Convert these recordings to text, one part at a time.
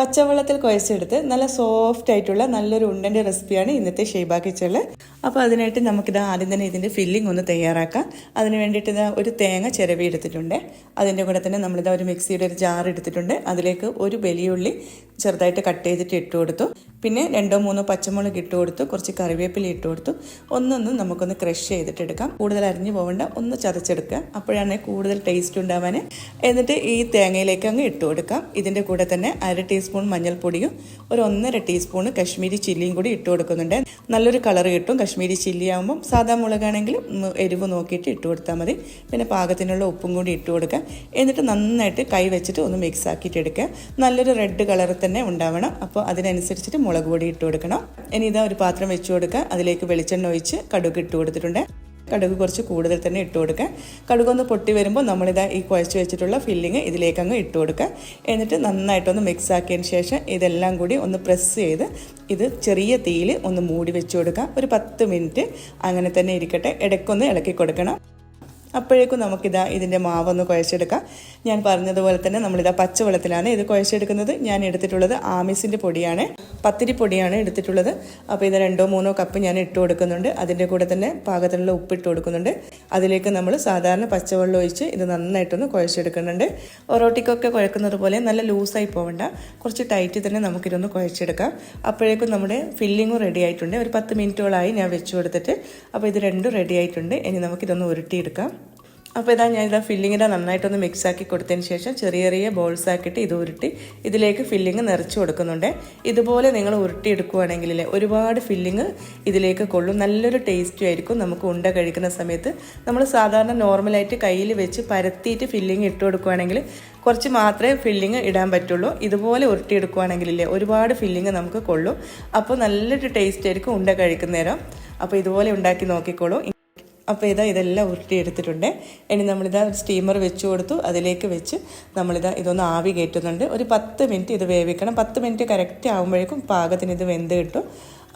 പച്ചവെള്ളത്തിൽ കുഴച്ചെടുത്ത് നല്ല സോഫ്റ്റ് ആയിട്ടുള്ള നല്ലൊരു ഉണ്ടന്റെ റെസിപ്പിയാണ് ഇന്നത്തെ ഷെയ്ബാ കിച്ചണിൽ അപ്പോൾ അതിനായിട്ട് നമുക്കിത് ആദ്യം തന്നെ ഇതിന്റെ ഫില്ലിംഗ് ഒന്ന് തയ്യാറാക്കാം. അതിന് വേണ്ടിയിട്ട് ഇതാ ഒരു തേങ്ങ ചിരവി എടുത്തിട്ടുണ്ട്. അതിന്റെ കൂടെ തന്നെ നമ്മളിതാ ഒരു മിക്സിയുടെ ഒരു ജാർ എടുത്തിട്ടുണ്ട്. അതിലേക്ക് ഒരു വലിയുള്ളി ചെറുതായിട്ട് കട്ട് ചെയ്തിട്ട് ഇട്ട് കൊടുത്തു. പിന്നെ രണ്ടോ മൂന്നോ പച്ചമുളക് ഇട്ട് കൊടുത്തു. കുറച്ച് കറിവേപ്പില ഇട്ട് കൊടുത്തു. ഒന്നൊന്ന് നമുക്കൊന്ന് ക്രഷ് ചെയ്തിട്ട് എടുക്കാം. കൂടുതൽ അരിഞ്ഞു പോകേണ്ട ഒന്ന് ചതച്ചെടുക്കുക. അപ്പോഴാണ് കൂടുതൽ ടേസ്റ്റ് ഉണ്ടാവാൻ. എന്നിട്ട് ഈ തേങ്ങയിലേക്ക് അങ്ങ് ഇട്ട് കൊടുക്കാം. ഇതിന്റെ കൂടെ തന്നെ അര ടീസ്പൂൺ മഞ്ഞൾപ്പൊടിയും ഒരു ഒന്നര ടീസ്പൂൺ കശ്മീരി ചില്ലിയും കൂടി ഇട്ട് കൊടുക്കുന്നുണ്ട്. നല്ലൊരു കളർ കിട്ടും കശ്മീരി ചില്ലി ആകുമ്പം സാധാ മുളകാണെങ്കിൽ എരിവ് നോക്കിയിട്ട് ഇട്ട് കൊടുത്താൽ മതി. പിന്നെ പാകത്തിനുള്ള ഉപ്പും കൂടി ഇട്ട് കൊടുക്കുക എന്നിട്ട് നന്നായിട്ട് കൈ വെച്ചിട്ട് ഒന്ന് മിക്സ് ആക്കിയിട്ട് എടുക്കുക നല്ലൊരു റെഡ് കളറിൽ തന്നെ ഉണ്ടാവണം. അപ്പോൾ അതിനനുസരിച്ചിട്ട് മുളക് പൊടി ഇട്ട് കൊടുക്കണം. ഇനി ഇതാ ഒരു പാത്രം വെച്ച് കൊടുക്കുക അതിലേക്ക് വെളിച്ചെണ്ണ ഒഴിച്ച് കടുക് ഇട്ട് കൊടുത്തിട്ടുണ്ട്. കടുക് കുറച്ച് കൂടുതൽ തന്നെ ഇട്ട് കൊടുക്കുക. കടുകൊന്ന് പൊട്ടി വരുമ്പോൾ നമ്മളിതാ ഈ കുഴച്ച് വെച്ചിട്ടുള്ള ഫില്ലിങ് ഇതിലേക്ക് അങ്ങ് ഇട്ട് കൊടുക്കുക. എന്നിട്ട് നന്നായിട്ടൊന്ന് മിക്സ് ആക്കിയതിന് ശേഷം ഇതെല്ലാം കൂടി ഒന്ന് പ്രസ് ചെയ്ത് ഇത് ചെറിയ തീയിൽ ഒന്ന് മൂടി വെച്ച് കൊടുക്കുക. ഒരു പത്ത് മിനിറ്റ് അങ്ങനെ തന്നെ ഇരിക്കട്ടെ. ഇടയ്ക്കൊന്ന് ഇളക്കി കൊടുക്കണം. അപ്പോഴേക്കും നമുക്കിതാ ഇതിന്റെ മാവൊന്ന് കുഴച്ചെടുക്കാം. ഞാൻ പറഞ്ഞതുപോലെ തന്നെ നമ്മളിതാ പച്ചവെള്ളത്തിലാണ് ഇത് കുഴച്ചെടുക്കുന്നത്. ഞാൻ എടുത്തിട്ടുള്ളത് ആമിസിന്റെ പൊടിയാണ്. പത്തിരി പൊടിയാണ് എടുത്തിട്ടുള്ളത്. അപ്പോൾ ഇത് രണ്ടോ മൂന്നോ കപ്പ് ഞാൻ ഇട്ട് കൊടുക്കുന്നുണ്ട്. അതിന്റെ കൂടെ തന്നെ പാകത്തിനുള്ള ഉപ്പ് ഇട്ട് കൊടുക്കുന്നുണ്ട്. അതിലേക്ക് നമ്മൾ സാധാരണ പച്ചവെള്ളം ഒഴിച്ച് ഇത് നന്നായിട്ടൊന്ന് കുഴച്ചെടുക്കുന്നുണ്ട്. ഒറോട്ടിക്കൊക്കെ കുഴക്കുന്നത് പോലെ നല്ല ലൂസായി പോകണ്ട കുറച്ച് ടൈറ്റ് തന്നെ നമുക്കിതൊന്ന് കുഴച്ചെടുക്കാം. അപ്പോഴേക്കും നമ്മുടെ ഫില്ലിങ്ങും റെഡി ആയിട്ടുണ്ട്. ഒരു പത്ത് മിനിറ്റോളായി ഞാൻ വെച്ച് കൊടുത്തിട്ട്. അപ്പോൾ ഇത് രണ്ടും റെഡി ആയിട്ടുണ്ട്. ഇനി നമുക്കിതൊന്ന് ഉരുട്ടിയെടുക്കാം. അപ്പോൾ ഇതാ ഞാൻ ഇതാ ഫില്ലിങ്ങിനെ നന്നായിട്ടൊന്ന് മിക്സ് ആക്കി കൊടുത്തതിന് ശേഷം ചെറിയ ചെറിയ ബോൾസ് ആക്കിയിട്ട് ഇത് ഉരുട്ടി ഇതിലേക്ക് ഫില്ലിങ് നിറച്ച് കൊടുക്കുന്നുണ്ട്. ഇതുപോലെ നിങ്ങൾ ഉരുട്ടിയെടുക്കുകയാണെങ്കിൽ ഒരുപാട് ഫില്ലിങ് ഇതിലേക്ക് കൊള്ളും. നല്ലൊരു ടേസ്റ്റും ആയിരിക്കും നമുക്ക് ഉണ്ട കഴിക്കുന്ന സമയത്ത്. നമ്മൾ സാധാരണ നോർമലായിട്ട് കയ്യിൽ വെച്ച് പരത്തിയിട്ട് ഫില്ലിങ് ഇട്ട് കൊടുക്കുകയാണെങ്കിൽ കുറച്ച് മാത്രമേ ഫില്ലിങ് ഇടാൻ പറ്റുള്ളൂ. ഇതുപോലെ ഉരുട്ടിയെടുക്കുകയാണെങ്കിലില്ലേ ഒരുപാട് ഫില്ലിങ് നമുക്ക് കൊള്ളും. അപ്പോൾ നല്ലൊരു ടേസ്റ്റ് ആയിരിക്കും ഉണ്ട കഴിക്കുന്നേരം. അപ്പോൾ ഇതുപോലെ ഉണ്ടാക്കി നോക്കിക്കോളൂ. അപ്പോൾ ഇതാ ഇതെല്ലാം ഉരുട്ടി എടുത്തിട്ടുണ്ട് ഇനി നമ്മളിതാ സ്റ്റീമർ വെച്ച് കൊടുത്തു. അതിലേക്ക് വെച്ച് നമ്മളിതാ ഇതൊന്ന് ആവി കയറ്റുന്നുണ്ട്. ഒരു പത്ത് മിനിറ്റ് ഇത് വേവിക്കണം. പത്ത് മിനിറ്റ് കറക്റ്റ് ആകുമ്പോഴേക്കും പാകത്തിന് ഇത് വെന്ത് കിട്ടും.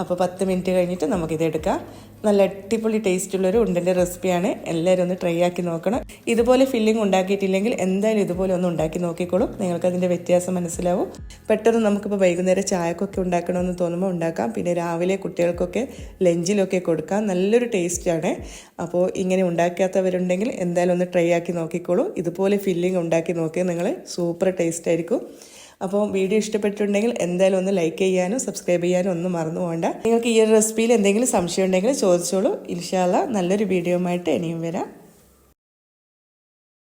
അപ്പോൾ പത്ത് മിനിറ്റ് കഴിഞ്ഞിട്ട് നമുക്കിത് എടുക്കാം. നല്ല അടിപൊളി ടേസ്റ്റുള്ളൊരു ഉണ്ടന്റെ റെസിപ്പിയാണ് എല്ലാവരും ഒന്ന് ട്രൈ ആക്കി നോക്കണം. ഇതുപോലെ ഫില്ലിംഗ് ഉണ്ടാക്കിയിട്ടില്ലെങ്കിൽ എന്തായാലും ഇതുപോലെ ഒന്ന് ഉണ്ടാക്കി നോക്കിക്കോളും. നിങ്ങൾക്ക് അതിന്റെ വ്യത്യാസം മനസ്സിലാവും. പെട്ടെന്ന് നമുക്കിപ്പോൾ വൈകുന്നേരം ചായക്കൊക്കെ ഉണ്ടാക്കണമെന്ന് തോന്നുമ്പോൾ ഉണ്ടാക്കാം. പിന്നെ രാവിലെ കുട്ടികൾക്കൊക്കെ ലഞ്ചിലൊക്കെ കൊടുക്കാം. നല്ലൊരു ടേസ്റ്റാണ് അപ്പോൾ ഇങ്ങനെ ഉണ്ടാക്കാത്തവരുണ്ടെങ്കിൽ എന്തായാലും ഒന്ന് ട്രൈ ആക്കി നോക്കിക്കോളൂ. ഇതുപോലെ ഫില്ലിംഗ് ഉണ്ടാക്കി നോക്കിയാൽ നിങ്ങൾ സൂപ്പർ ടേസ്റ്റ് ആയിരിക്കും. അപ്പോൾ വീഡിയോ ഇഷ്ടപ്പെട്ടിട്ടുണ്ടെങ്കിൽ എന്തായാലും ഒന്ന് ലൈക്ക് ചെയ്യാനും സബ്സ്ക്രൈബ് ചെയ്യാനും ഒന്നും മറന്നു പോകണ്ട. നിങ്ങൾക്ക് ഈ ഒരു റെസിപ്പിയിൽ എന്തെങ്കിലും സംശയം ഉണ്ടെങ്കിൽ ചോദിച്ചോളൂ. ഇൻഷാല്ല നല്ലൊരു വീഡിയോ ആയിട്ട് ഇനിയും വരാം.